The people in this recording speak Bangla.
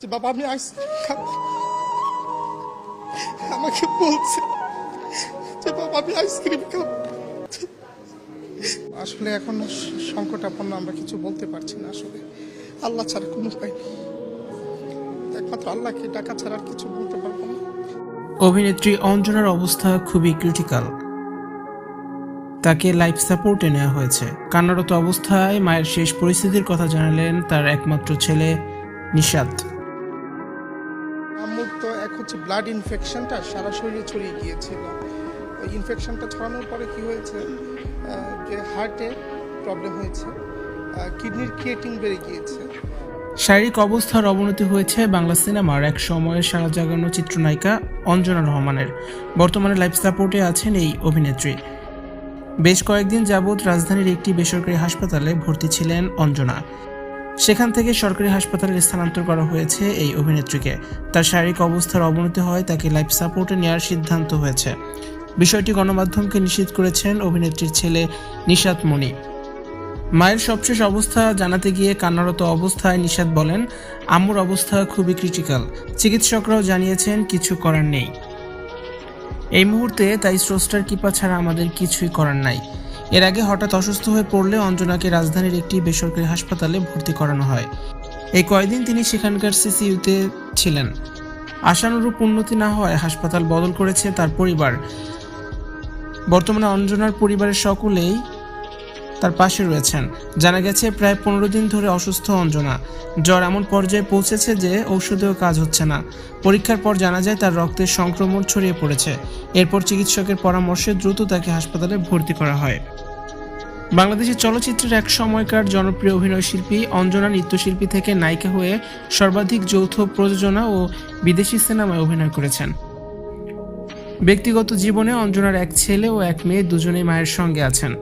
যে বাবা, আমি আইসক্রিম আমাকে বলছে যে বাবা, আমি আইসক্রিম খাব। আসলে এখন সংকটাপন্ন আমরা কিছু বলতে পারছি না আসলে। আল্লাহ ছাড়া কোনো উপায় নেই। একমাত্র আল্লাহকে ডাকা ছাড়া আর কিছু বলতে পারব না। অভিনেত্রী অঞ্জনার অবস্থা খুবই ক্রিটিক্যাল। তাকে লাইফ সাপোর্টে নেওয়া হয়েছে। কান্নারত অবস্থায় মায়ের শেষ পরিস্থিতির কথা জানালেন তার একমাত্র ছেলে আম্মুর তো এক হচ্ছে ব্লাড ইনফেকশনটা সারা শরীরে ছড়িয়ে গিয়েছিল। ওই ইনফেকশনটা ছড়ানোর পরে কি হয়েছে? যে হার্টে প্রবলেম হয়েছে কিডনির ক্রিয়েটিং বেড়ে গিয়েছে। শারীরিক অবস্থার অবনতি হয়েছে বাংলা সিনেমার এক সময়ের সারা জাগানো চিত্রনায়িকা অঞ্জনা রহমানের। বর্তমানে লাইফ সাপোর্টে আছেন এই অভিনেত্রী। বেশ কয়েকদিন যাবৎ রাজধানীর একটি বেসরকারি হাসপাতালে ভর্তি ছিলেন অঞ্জনা। সেখান থেকে সরকারি হাসপাতালে স্থানান্তর করা হয়েছে এই অভিনেত্রীকে। তার শারীরিক অবস্থার অবনতি হয়, তাকে লাইফ সাপোর্টে নেওয়ার সিদ্ধান্ত হয়েছে। বিষয়টি গণমাধ্যমকে নিশ্চিত করেছেন অভিনেত্রীর ছেলে নিশাত মণি। মায়ের সবশেষ অবস্থা জানাতে গিয়ে কান্নারত অবস্থায় নিষাদ বলেন, আম্মুর অবস্থা খুবই ক্রিটিক্যাল চিকিৎসকরাও জানিয়েছেন কিছু করার নেই। এই মুহূর্তে তাই স্রষ্টার কৃপা ছাড়া আমাদের কিছুই করার নাই। এর আগে হঠাৎ অসুস্থ হয়ে পড়লে অঞ্জনাকে রাজধানীর একটি বেসরকারি হাসপাতালে ভর্তি করানো হয়। এই কয়দিন তিনি সেখানকার সিসিইউতে ছিলেন। আশানুরূপ উন্নতি না হওয়ায় হাসপাতাল বদল করেছে তার পরিবার। বর্তমানে অঞ্জনার পরিবারের সকলেই তার পাশে রয়েছেন। জানা গেছে, প্রায় পনেরো দিন ধরে অসুস্থ অঞ্জনা। জ্বর এমন পর্যায়ে পৌঁছেছে যে ঔষধেও কাজ হচ্ছে না। পরীক্ষার পর জানা যায়, তার রক্তের সংক্রমণ ছড়িয়ে পড়েছে। এরপর চিকিৎসকের পরামর্শে দ্রুত তাকে হাসপাতালে ভর্তি করা হয়। বাংলাদেশের চলচ্চিত্রের এক সময়কার জনপ্রিয় অভিনয় শিল্পী অঞ্জনা নৃত্যশিল্পী থেকে নায়িকা হয়ে সর্বাধিক যৌথ প্রযোজনা ও বিদেশি সিনেমায় অভিনয় করেছেন। ব্যক্তিগত জীবনে অঞ্জনার এক ছেলে ও এক মেয়ে দুজনেই মায়ের সঙ্গে আছেন।